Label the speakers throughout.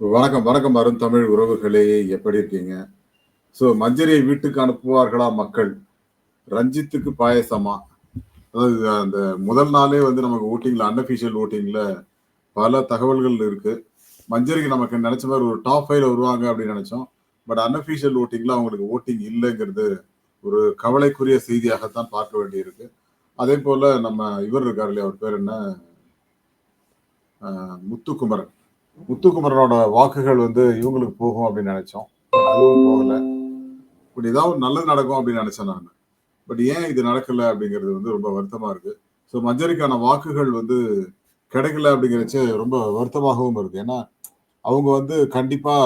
Speaker 1: வணக்கம் வணக்கம் அருண் தமிழ் உறவுகளே எப்படி இருக்கீங்க? ஸோ மஞ்சரியை வீட்டுக்கு அனுப்புவார்களா மக்கள்? ரஞ்சித்துக்கு பாயசமா? அதாவது அந்த முதல் நாளே வந்து நமக்கு ஓட்டிங்கில் அன்அஃபிஷியல் ஓட்டிங்கில் பல தகவல்கள் இருக்கு. மஞ்சரிக்கு நமக்கு நினச்ச மாதிரி ஒரு டாப் ஃபைவ்ல வருவாங்க அப்படின்னு நினச்சோம். பட் அன்அஃபிஷியல் ஓட்டிங்கில் அவங்களுக்கு ஓட்டிங் இல்லைங்கிறது ஒரு கவலைக்குரிய செய்தியாகத்தான் பார்க்க வேண்டியிருக்கு. அதே போல் நம்ம இவர் இருக்கார் இல்லையா? அவர் பேர் என்ன? முத்துக்குமரன். முத்துக்குமரனோட வாக்குகள் வந்து இவங்களுக்கு போகும் அப்படின்னு நினைச்சோம். அதுவும் போகல. பட் ஏதாவது ஒரு நல்லது நடக்கும் அப்படின்னு நினைச்சேன் நான். பட் ஏன் இது நடக்கல அப்படிங்கிறது வந்து ரொம்ப வருத்தமா இருக்கு. ஸோ மஞ்சரிக்கான வாக்குகள் வந்து கிடைக்கல அப்படிங்கிறச்சு ரொம்ப வருத்தமாகவும் இருக்கு. ஏன்னா அவங்க வந்து கண்டிப்பா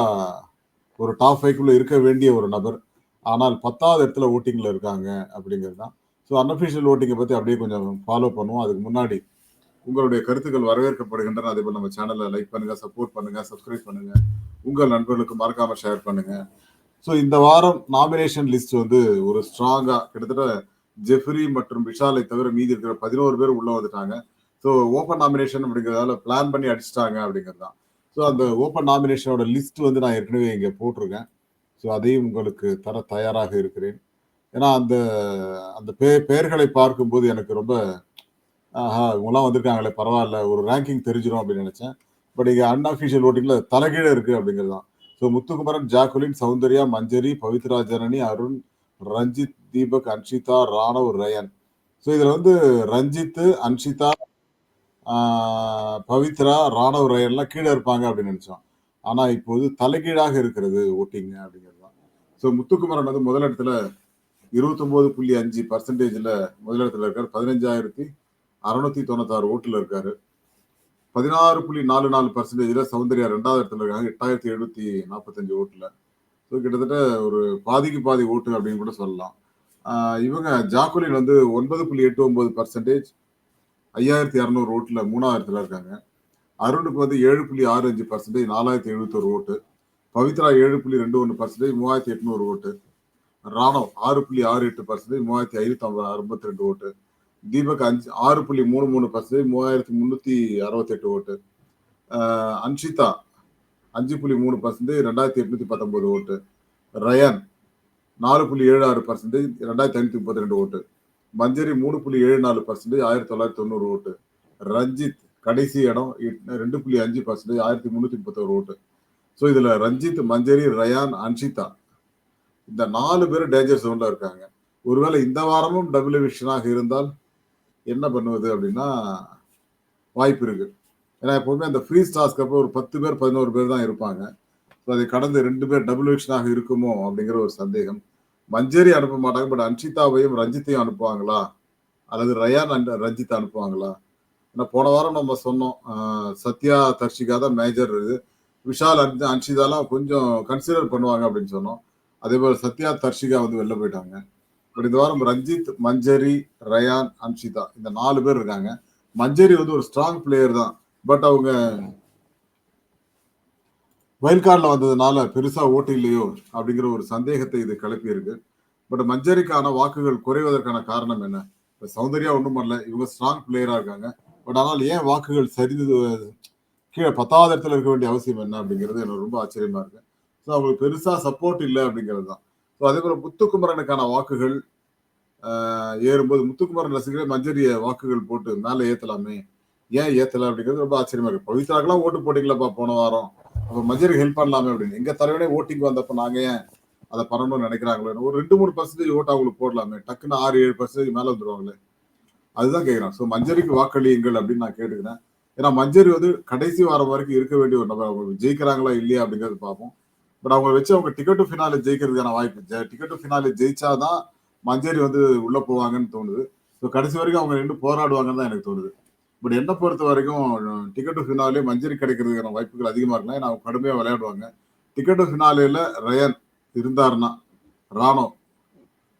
Speaker 1: ஒரு டாப் ஃபைவ்க்குள்ள இருக்க வேண்டிய ஒரு நபர். ஆனால் பத்தாவது இடத்துல ஓட்டிங்ல இருக்காங்க அப்படிங்கிறது தான். ஸோ அன்அஃபிஷியல் ஓட்டிங்கை பத்தி அப்படியே கொஞ்சம் ஃபாலோ பண்ணுவோம். அதுக்கு முன்னாடி உங்களுடைய கருத்துக்கள் வரவேற்கப்படுகின்றன. அதே போல் நம்ம சேனலை லைக் பண்ணுங்க சப்போர்ட் பண்ணுங்க சப்ஸ்கிரைப் பண்ணுங்க. உங்கள் நண்பர்களுக்கு மறக்காம ஷேர் பண்ணுங்க. ஸோ இந்த வாரம் நாமினேஷன் லிஸ்ட் வந்து ஒரு ஸ்ட்ராங்கா கிட்டத்தட்ட ஜெஃப்ரி மற்றும் விஷாலை தவிர மீதி இருக்கிற பதினோரு பேர் உள்ள வந்துட்டாங்க. ஸோ ஓப்பன் நாமினேஷன் அப்படிங்கிறதால பிளான் பண்ணி அடிச்சிட்டாங்க அப்படிங்கிறது தான் ஸோ அந்த ஓப்பன் நாமினேஷனோட லிஸ்ட் வந்து நான் ஏற்கனவே இங்கே போட்டிருக்கேன். ஸோ அதையும் உங்களுக்கு தர தயாராக இருக்கிறேன். ஏன்னா அந்த அந்த பே பெயர்களை பார்க்கும்போது எனக்கு ரொம்ப ஆஹா இவங்கெல்லாம் வந்திருக்காங்களே பரவாயில்ல ஒரு ரேங்கிங் தெரிஞ்சிடும் அப்படின்னு நினைச்சேன். பட் இங்கே அன்அஃபிஷியல் ஓட்டிங்ல தலைகீழே இருக்கு அப்படிங்கிறது தான். So Muthukumaran Jacqueline Soundarya Manjari Pavithra Janani Arun Ranjith Deepak Anshitha Raanav Rayan. So இதில் வந்து ரஞ்சித் அன்ஷிதா பவித்ரா ராணவ் ரயன்லாம் கீழே இருப்பாங்க அப்படின்னு நினைச்சோம். ஆனா இப்போது தலைகீழாக இருக்கிறது ஓட்டிங் அப்படிங்கிறது தான். ஸோ முத்துக்குமரன் வந்து முதலிடத்துல இருபத்தொம்போது புள்ளி அஞ்சு பர்சன்டேஜில் முதலிடத்துல இருக்கார். பதினஞ்சாயிரத்தி அறுநூத்தி தொண்ணூத்தாறு ஓட்டுல இருக்காரு. பதினாறு புள்ளி நாலு நாலு பர்சன்டேஜ்ல சௌந்தர்யா ரெண்டாவது இடத்துல இருக்காங்க. எட்டாயிரத்தி எழுநூத்தி நாற்பத்தஞ்சு ஓட்டுல. ஸோ கிட்டத்தட்ட ஒரு பாதிக்கு பாதி ஓட்டு அப்படின்னு கூட சொல்லலாம். இவங்க ஜாக்குலின் வந்து ஒன்பது புள்ளி எட்டு ஒன்பது பர்சன்டேஜ் ஐயாயிரத்தி இரநூறு ஓட்டுல இடத்துல இருக்காங்க. அருணுக்கு வந்து ஏழு புள்ளி ஆறு அஞ்சு பர்சன்டேஜ் நாலாயிரத்தி எழுபத்தொரு ஓட்டு. பவித்ரா ஏழு புள்ளி ரெண்டு ஒன்று பர்சன்டேஜ் மூவாயிரத்தி எட்நூறு ஓட்டு. ராணவ் ஆறு புள்ளி ஆறு எட்டு பர்சன்டேஜ் மூவாயிரத்தி ஐநூற்றி ஐம்பது அறுபத்தி ரெண்டு ஓட்டு. தீபக் அஞ்சு ஆறு புள்ளி மூணு மூணு பர்சன்டேஜ் மூவாயிரத்தி முந்நூற்றி அறுபத்தெட்டு ஓட்டு. அன்ஷிதா அஞ்சு புள்ளி மூணு பர்சன்டேஜ் ரெண்டாயிரத்தி எட்நூத்தி பத்தொன்பது ஓட்டு. ரயான் நாலு புள்ளி ஏழு ஆறு பர்சன்டேஜ் ரெண்டாயிரத்தி ஐநூற்றி முப்பத்தி ரெண்டு ஓட்டு. மஞ்சரி மூணு புள்ளி ஏழு நாலு பர்சன்டேஜ் ஆயிரத்தி தொள்ளாயிரத்தி தொண்ணூறு ஓட்டு. ரஞ்சித் கடைசி இடம் ரெண்டு புள்ளி அஞ்சு பர்சன்டேஜ் ஆயிரத்தி முந்நூற்றி முப்பத்தோரு ஓட்டு. ஸோ இதில் ரஞ்சித் மஞ்சரி ரயான் அன்ஷிதா. இந்த நாலு பேர் டேஞ்சர் ஜோனில் இருக்காங்க. ஒருவேளை இந்த வாரமும் டபுள் விஷனாக இருந்தால் என்ன பண்ணுவது அப்படின்னா வாய்ப்பு இருக்கு. ஏன்னா எப்போவுமே அந்த ஃப்ரீ ஸ்டாஸ்க்கு அப்போ ஒரு பத்து பேர் பதினோரு பேர் தான் இருப்பாங்க. ஸோ அதை கடந்து ரெண்டு பேர் டபுள் விஷனாக இருக்குமோ அப்படிங்கிற ஒரு சந்தேகம். மஞ்சரி அனுப்ப மாட்டாங்க பட் அன்ஷிதாவையும் ரஞ்சித்தையும் அனுப்புவாங்களா? அல்லது ரயான் அண்ட் ரஞ்சித் அனுப்புவாங்களா? ஏன்னா போன வாரம் நம்ம சொன்னோம் சத்யா தர்ஷிகா தான் மேஜர் இது. விஷால் அன் அன்ஷிதாலாம் கொஞ்சம் கன்சிடர் பண்ணுவாங்க அப்படின்னு சொன்னோம். அதே போல் சத்யா தர்ஷிகா வந்து வெளில போயிட்டாங்க. பட் இந்த வாரம் ரஞ்சித் மஞ்சரி ரயான் அன்ஷிதா. இந்த நாலு பேர் இருக்காங்க. மஞ்சரி வந்து ஒரு ஸ்ட்ராங் பிளேயர் தான். பட் அவங்க வைல்ட் கார்டில் வந்ததுனால பெருசா ஓட்டு இல்லையோ அப்படிங்கிற ஒரு சந்தேகத்தை இது கிளப்பி இருக்கு பட் மஞ்சரிக்கான வாக்குகள் குறைவதற்கான காரணம் என்ன? இப்போ சௌந்தர்யா ஒன்றும் பண்ணல. இவங்க ஸ்ட்ராங் பிளேயராக இருக்காங்க. பட் ஆனால் ஏன் வாக்குகள் சரிந்து கீழே பத்தாவது இடத்துல இருக்க வேண்டிய அவசியம் என்ன அப்படிங்கிறது எனக்கு ரொம்ப ஆச்சரியமா இருக்கு. ஸோ அவங்களுக்கு பெருசா சப்போர்ட் இல்லை அப்படிங்கிறது தான். அதே போல முத்துக்குமரனுக்கான வாக்குகள் ஏறும்போது முத்துக்குமரன் ரசிகர்கள் மஞ்சரிய வாக்குகள் போட்டு மேலே ஏத்தலாமே ஏன் ஏத்தல அப்படிங்கிறது ரொம்ப ஆச்சரியமா இருக்கு. பவித்ராக்கெல்லாம் ஓட்டு போட்டீங்களப்பா போன வாரம்? அப்ப மஞ்சரி ஹெல்ப் பண்ணலாமே அப்படின்னு. எங்க தலைவனே ஓட்டிங் வந்தப்ப நாங்க ஏன் அதை பண்ணணும்னு நினைக்கிறாங்களோ ஒரு ரெண்டு மூணு பர்சன்டேஜ் ஓட்டு அவங்களுக்கு போடலாமே. டக்குன்னு ஆறு ஏழு பர்சன்டேஜ் மேல வந்துருவாங்களே. அதுதான் கேட்கிறேன் ஸோ மஞ்சரிக்கு வாக்களியுங்கள் அப்படின்னு நான் கேட்டுக்கிறேன். ஏன்னா மஞ்சரி வந்து கடைசி வாரம் வரைக்கும் இருக்க வேண்டிய ஒரு நபர். அவங்க ஜெயிக்கிறாங்களா இல்லையா அப்படிங்கறது பார்ப்போம். பட் அவங்க வச்சு அவங்க டிக்கெட் டு ஃபினாலே ஜெயிக்கிறதுக்கான வாய்ப்பு டிக்கெட் டு ஃபினாலே ஜெயிச்சாதான் மஞ்சேரி வந்து உள்ள போவாங்கன்னு தோணுது. ஸோ கடைசி வரைக்கும் அவங்க ரெண்டு போராடுவாங்கன்னு தான் எனக்கு தோணுது. பட் என்ன பொறுத்த வரைக்கும் டிக்கெட் டு ஃபினாலே மஞ்சரி கிடைக்கிறதுக்கான வாய்ப்புகள் அதிகமாக இருக்கலாம் ஏன்னா அவங்க கடுமையாக விளையாடுவாங்க. டிக்கெட் டு ஃபினாலேல ரயன் இருந்தாருன்னா ராணோ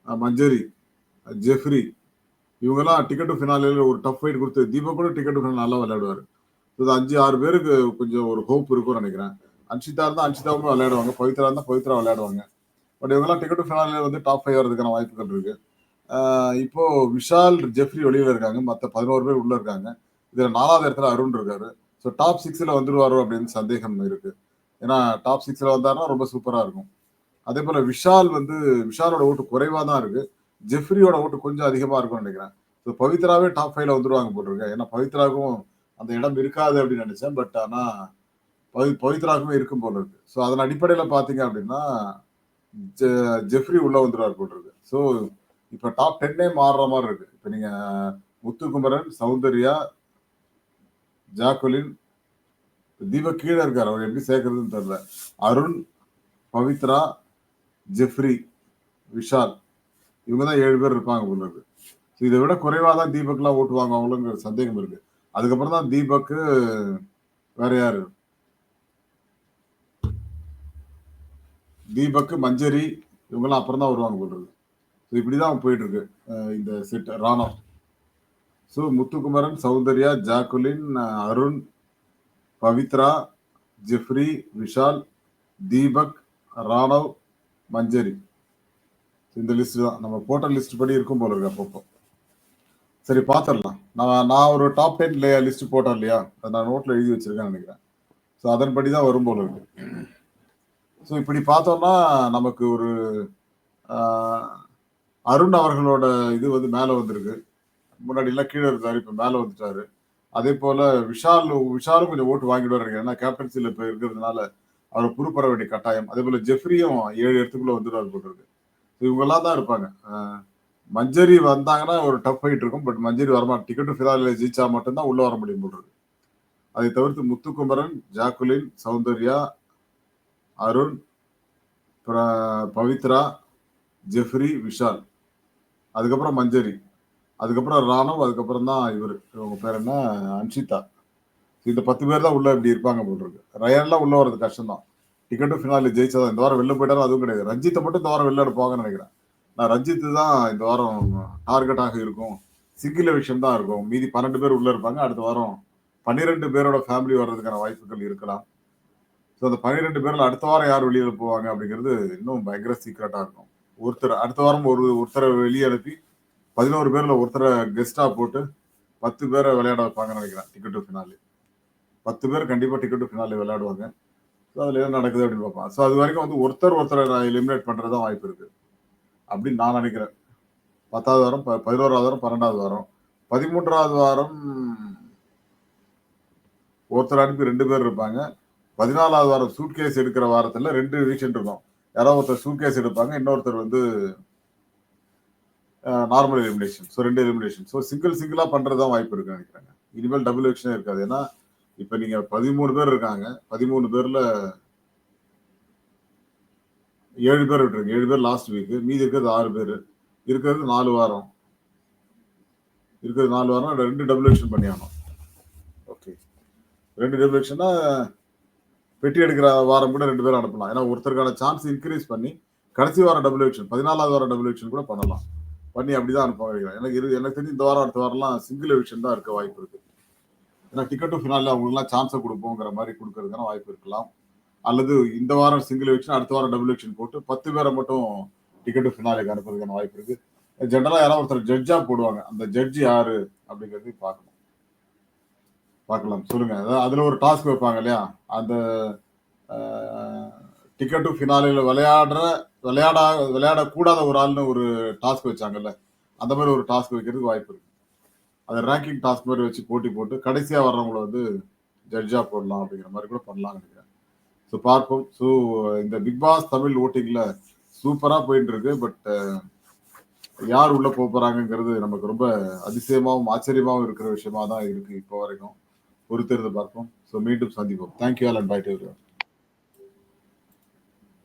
Speaker 1: மஞ்சேரி மஞ்சரி ஜெஃப்ரி இவங்கெல்லாம் டிக்கெட் ஃபினாலில் ஒரு டஃப் ஃபைட் கொடுத்து தீபக் கூட டிக்கெட் ஃபினால் நல்லா விளையாடுவார். இது அஞ்சு ஆறு பேருக்கு கொஞ்சம் ஒரு ஹோப் இருக்கும்னு நினைக்கிறேன். அன்ஷிதா இருந்தால் அன்ஷிதாவும் விளையாடுவாங்க. பவித்ரா இருந்தால் பவித்ரா விளையாடுவாங்க. பட் இவங்கெல்லாம் டிக்கெட் ஃபினாலில் வந்து டாப் ஃபைவ் வரதுக்கான வாய்ப்புகள் இருக்கு. இப்போது இப்போ விஷால் ஜெஃப்ரி வெளியில் இருக்காங்க. மற்ற பதினோரு பேர் உள்ள இருக்காங்க. இதில் நாலாவது இடத்துல அருண் இருக்காரு. ஸோ டாப் சிக்ஸில் வந்துடுவாரோ அப்படின்னு சந்தேகம் இருக்கு. ஏன்னா டாப் சிக்ஸில் வந்தாருன்னா ரொம்ப சூப்பராக இருக்கும். அதே போல் விஷால் வந்து விஷாலோட ஓட்டு குறைவா தான் இருக்குது ஜெஃப்ரியோட ஓட்டு கொஞ்சம் அதிகமாக இருக்கும்னு நினைக்கிறேன். ஸோ பவித்ராவே டாப் ஃபைவ்ல வந்துடுவாங்க போட்டிருக்கேன் ஏன்னா பவித்ராவுக்கும் அந்த இடம் இருக்காது அப்படின்னு நினைச்சேன். பட் ஆனால் பவி பவித்ராவுக்குமே இருக்கும் போல இருக்கு. ஸோ அதன் அடிப்படையில் பார்த்தீங்க அப்படின்னா ஜெ- ஜெஃப்ரி உள்ள வந்துருவார் இருக்கு. ஸோ இப்போ டாப் டென்னே மாறுற மாதிரி இருக்கு. இப்போ நீங்க முத்துக்குமரன் சௌந்தர்யா ஜாக்குலின் தீபக் கீழே இருக்கார். அவர் எப்படி சேர்க்கறதுன்னு தெரியல. அருண் பவித்ரா ஜெஃப்ரி விஷால். இவங்க தான் ஏழு பேர் இருப்பாங்க போல இருக்கு. ஸோ இதை விட குறைவாக தான் தீபக்லாம் ஓட்டுவாங்க அவங்களுங்கிற சந்தேகம் இருக்கு. அதுக்கப்புறம் தான் தீபக்கு வேற யாரு? தீபக் மஞ்சரி இவங்கெல்லாம் அப்புறம் தான் வருவாங்க போல இருக்கு. ஸோ இப்படிதான் போயிட்டு இருக்கு. இந்த set ராணோ. So Muthukumaran Soundarya Jacqueline Arun Pavithra Jeffrey Vishal Deepak Raanav Manjari. இந்த லிஸ்ட் தான். நம்ம போட்ட லிஸ்ட் படி இருக்கும் போல இருக்கு அப்பப்போ. சரி பார்த்துடலாம் நான் நான் ஒரு டாப் டென் லிஸ்ட் போட்டேன் இல்லையா? அதை நான் நோட்டில் எழுதி வச்சிருக்கேன்னு நினைக்கிறேன். ஸோ அதன்படி தான் வரும் போல இருக்கு. ஸோ இப்படி பார்த்தோம்னா நமக்கு ஒரு அருண் அவர்களோட இது வந்து மேலே வந்திருக்கு. முன்னாடிலாம் கீழே இருந்தார் இப்போ மேலே வந்துட்டாரு. அதே போல் விஷால் விஷாலும் கொஞ்சம் ஓட்டு வாங்கிடுவார் ஏன்னா கேப்டன்சியில் இப்போ இருக்கிறதுனால அவர் பொறுப்பற வேண்டிய கட்டாயம். அதே போல் ஜெஃப்ரியும் ஏழு இடத்துக்குள்ளே வந்துடுவார் போட்டிருக்கு இவங்கெல்லாம் தான் இருப்பாங்க. மஞ்சரி வந்தாங்கன்னா ஒரு டஃப் ஃபைட் இருக்கும். பட் மஞ்சரி வரமா டிக்கெட்டு ஃபிலாலில் ஜெயிச்சா மட்டும்தான் உள்ளே வர முடியும் போல் அதை தவிர்த்து முத்துக்குமரன் ஜாக்குலின் சௌந்தர்யா அருண் பவித்ரா ஜெஃப்ரி விஷால். அதுக்கப்புறம் மஞ்சரி. அதுக்கப்புறம் ராணவ் அதுக்கப்புறம் தான் இவர். இவங்க பேர் என்ன? அன்ஷிதா. இந்த பத்து பேர் தான் உள்ள இப்படி இருப்பாங்க போல் இருக்கு. ரயான்லாம் உள்ள வர்றது கஷ்டம் தான் டிக்கெட்டும் ஃபினாலில் ஜெயிச்சாதான் இந்த வாரம் வெளில போயிட்டாலும் அதுவும் கிடையாது. ரஞ்சித்தை மட்டும் இந்த வாரம் வெளில எடுப்பாங்கன்னு நினைக்கிறேன். நான் ரஞ்சித்து தான் இந்த வாரம் டார்கெட்டாக இருக்கும். சிங்கிள் விஷயம் தான் இருக்கும். மீதி பன்னெண்டு பேர் உள்ள இருப்பாங்க. அடுத்த வாரம் பன்னிரெண்டு பேரோட ஃபேமிலி வர்றதுக்கான வாய்ப்புகள் இருக்கலாம். ஸோ அந்த பன்னிரெண்டு பேர்ல அடுத்த வாரம் யார் வெளியில் போவாங்க அப்படிங்கிறது இன்னும் பயங்கர சீக்ரெட்டாக இருக்கும். ஒருத்தர் அடுத்த வாரம் ஒரு ஒருத்தரை வெளியே அனுப்பி பதினோரு பேர்ல ஒருத்தரை கெஸ்டா போட்டு பத்து பேரை விளையாட வைப்பாங்கன்னு நினைக்கிறேன் டிக்கெட் டு ஃபினாலி பத்து பேர் கண்டிப்பா டிக்கெட் டு விளையாடுவாங்க. ஸோ அதுல என்ன நடக்குது அப்படின்னு பார்ப்போம். ஸோ அது வரைக்கும் வந்து ஒருத்தர் ஒருத்தரை எலிமினேட் பண்றது தான் வாய்ப்பு இருக்கு. அப்படின்னு நான் நினைக்கிறேன். பத்தாவது வாரம் ப- பதினோராவது வாரம் பன்னெண்டாவது வாரம். பதிமூன்றாவது வாரம் ஒருத்தர் அனுப்பி ரெண்டு பேர் இருப்பாங்க. பதினாலாவது வாரம் சூட்கேஸ் எடுக்கிற வாரத்துல ரெண்டு விஷயம் இருக்கும் யாரோ ஒருத்தர் சூட்கேஸ் எடுப்பாங்க இன்னொருத்தர் வந்து நார்மல் எலிமினேஷன் ஸோ ரெண்டு எலிமினேஷன் ஸோ சிங்கிள் சிங்கிளாக பண்ணுறது தான் வாய்ப்பு இருக்குன்னு நினைக்கிறாங்க. இனிமேல் டபுள் எலெக்ஷனே இருக்காது. ஏன்னா இப்போ நீங்கள் பதிமூணு பேர் இருக்காங்க. பதிமூணு பேரில் ஏழு பேர் விட்டுருங்க. ஏழு பேர் லாஸ்ட் வீக்கு மீதி இருக்கிறது ஆறு பேர். இருக்கிறது நாலு வாரம். இருக்கிறது நாலு வாரம் ரெண்டு டபுள் எலெக்ஷன் பண்ணி ஆகணும் ஓகே ரெண்டு டபுள் எலெக்ஷன்னா பெட்டி எடுக்கிற வாரம் கூட ரெண்டு பேரும் அனுப்பலாம். ஏன்னா ஒருத்தருக்கான சான்ஸ் இன்க்ரீஸ் பண்ணி கடைசி வாரம் டபுள் எலெக்ஷன் பதினாலாவது வாரம் டபுள் எலெக்ஷன் கூட பண்ணலாம். பண்ணி அப்படிதான் அனுப்ப வைக்கலாம் எனக்கு இரு எனக்கு தெரிஞ்சு இந்த வாரம் அடுத்த வாரம்லாம் சிங்கிள் எலெக்ஷன் தான் இருக்க வாய்ப்பு இருக்கு. ஏன்னா டிக்கெட்டு ஃபினாலில் அவங்களுக்குலாம் சான்ஸை கொடுப்போங்கிற மாதிரி கொடுக்கறதுக்கான வாய்ப்பு இருக்கலாம். அல்லது இந்த வாரம் சிங்கிள் எலெக்ஷன் அடுத்த வாரம் டபுள் எலெக்ஷன் போட்டு பத்து பேரை மட்டும் டிக்கெட்டு ஃபினாலுக்கு அனுப்புறதுக்கான வாய்ப்பு இருக்கு. ஜென்ரலாக யாராவது ஒருத்தர் ஜட்ஜாக போடுவாங்க. அந்த ஜட்ஜ் யாரு அப்படிங்கிறது பார்க்கணும். பார்க்கலாம். சொல்லுங்க. அதாவது அதுல ஒரு டாஸ்க் வைப்பாங்க இல்லையா? அந்த டிக்கெட்டு ஃபினாலில் விளையாடுற விளையாடா விளையாடக்கூடாத ஒரு ஆள்னு ஒரு டாஸ்க் வச்சாங்கல்ல? அந்த மாதிரி ஒரு டாஸ்க் வைக்கிறதுக்கு வாய்ப்பு இருக்கு. அதை ரேங்கிங் டாஸ்க் மாதிரி வச்சு போட்டி போட்டு கடைசியாக வர்றவங்கள வந்து ஜட்ஜாக போடலாம் அப்படிங்கிற மாதிரி கூட பண்ணலாம் நினைக்கிறேன். ஸோ பார்ப்போம். ஸோ இந்த பிக் பாஸ் தமிழ் ஓட்டிங்கில் சூப்பராக போயிட்டு இருக்கு பட் யார் உள்ளே போக போகிறாங்கங்கிறது நமக்கு ரொம்ப அதிசயமாகவும் ஆச்சரியமாகவும் இருக்கிற விஷயமா தான் இருக்கு இப்போ வரைக்கும். பொறுத்திருந்து பார்ப்போம். ஸோ மீண்டும் சந்திப்போம். Thank you all and bye to